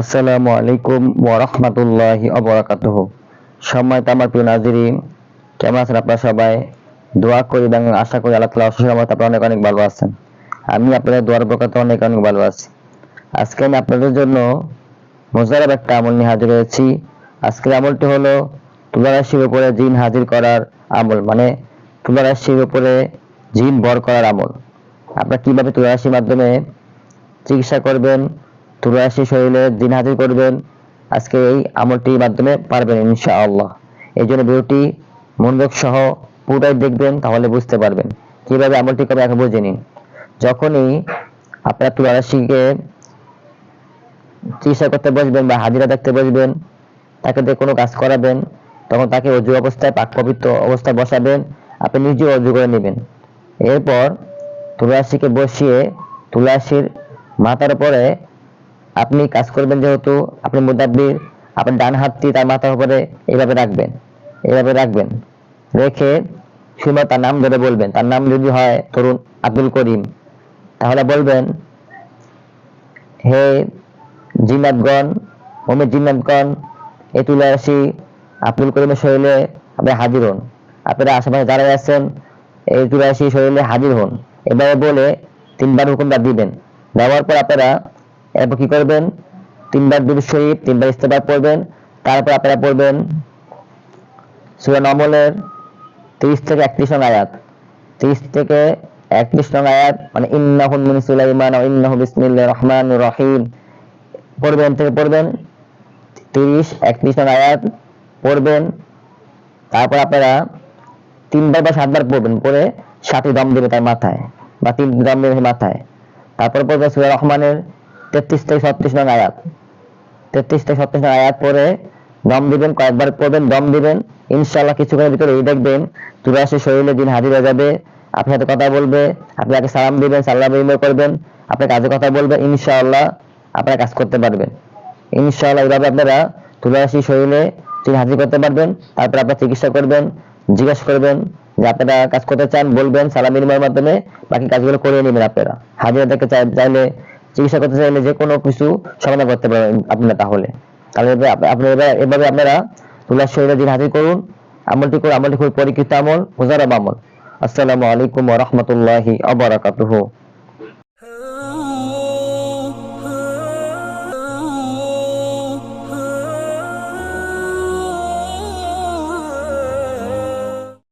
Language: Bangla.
আসসালামু আলাইকুম সম্মানিত আমার প্রিয় কেমন আছেন আপনারা সবাই? দোয়া করি এবং আশা করি আল্লাহ আপনারা অনেক অনেক ভালো আছেন। আমি আপনাদের দোয়ার বরকতে অনেক অনেক ভালো আছি। আজকে আমি আপনাদের জন্য মোজারাব একটা আমল নিয়ে হাজির হয়েছি। আজকের আমলটি হলো তুলা রাশির উপরে জিন হাজির করার আমল মানে তুলা রাশির উপরে জিন বর করার আমল। আপনারা কীভাবে তুলা রাশির মাধ্যমে চিকিৎসা করবেন তুলারাশি শরীরে দিন হাজির করবেন। আজকে এই আমলটির মাধ্যমে পারবেন ইনশাআল্লাহ। এই জন্য ভিডিওটি মনোযোগ সহ পুরোটাই দেখবেন, তাহলে বুঝতে পারবেন কীভাবে আমলটি করবে এখন বুঝে নিন। যখনই আপনারা তুলারাশিকে চিকিৎসা করতে বসবেন বা হাজিরা দেখতে বসবেন, তাকে দিয়ে কোনো কাজ করাবেন, তখন তাকে অজু অবস্থায়, পাক পবিত্র অবস্থায় বসাবেন, আপনি নিজেও অজু করে নেবেন। এরপর তুলারাশিকে বসিয়ে তুলারাশির মাথার উপরে আপনি কাজ করবেন যেহেতু, আপনি মুদাব্বির আপনি ডান হাতটি তার মাথার উপরে এইভাবে রাখবেন এইভাবে রাখবেন। রেখে শুধু তার নাম ধরে বলবেন। তার নাম যদি হয় তরুণ আব্দুল করিম। তাহলে বলবেন, হে জিন্নাতগণ মোমের জিন্নাতগণ এই তুলে আসি আব্দুল করিমের শরীরে আপনি হাজির হন। আপনারা আশেপাশে যারা আছেন এই তুলে আসি শরীরে হাজির হন। এভাবে বলে তিনবার হুকুমটা দিবেন। দেওয়ার পর আপনারা এরপর কি করবেন? তিনবার দুরুদ শরীফ, তিনবার ইস্তেফার পড়বেন। তারপর আপনারা পড়বেন সূরা নমলের 30 থেকে 31 নং আয়াত। 30 থেকে 31 নং আয়াত মানে ইন্নাহু মিন সুলাইমান ওয়া ইন্নাহু বিসমিল্লাহির রহমানির রহিম। পড়বেন থেকে পড়বেন 30 31 নং আয়াত পড়বেন। তারপর আপনারা তিনবার বা সাতবার পড়বেন, পড়ে সাথে দম দেবে তার মাথায়, বা তিন দম দেবে মাথায়। তারপর পড়বে সূরা রহমানের তেত্রিশ থেকে ছত্রিশ নং আয়াত। তেত্রিশ থেকে ছত্রিশ নং আয়াত পরে দম দিবেন, কয়েকবার পড়বেন, দম দিবেন। ইনশাল্লাহ কিছুক্ষণের ভিতরে দেখবেন, চুরাশি শরীরে দিন হাজির হয়ে যাবে। আপনার সাথে কথা বলবে, আপনি তাকে সালাম দিবেন সাল্লাহ বিনিময় করবেন, আপনার কাজে কথা বলবেন ইনশাআল্লাহ আপনারা কাজ করতে পারবেন। ইনশাআল্লাহ এইভাবে আপনারা তুলারাশি শরীরে তিনি হাজির করতে পারবেন, তারপর আপনার চিকিৎসা করবেন, জিজ্ঞাসা করবেন, যে আপনারা কাজ করতে চান, বলবেন, সালাম বিনিময়ের মাধ্যমে বাকি কাজগুলো করে নেবেন আপনারা। হাজিরা চাই- চাইলে চিকিৎসা করতে চাইলে যে কোনো কিছু সমাধান করতে পারবেন আপনারা তাহলে। তাহলে আপনারা এভাবে আপনারা তুলার শরীরে দিন হাজির করুন। আমলটি করুন, আমলটি খুবই পরীক্ষিত আমল মোজারাব আমল। আসসালামু আলাইকুম ওয়া রাহমাতুল্লাহি ওয়া বারাকাতুহু।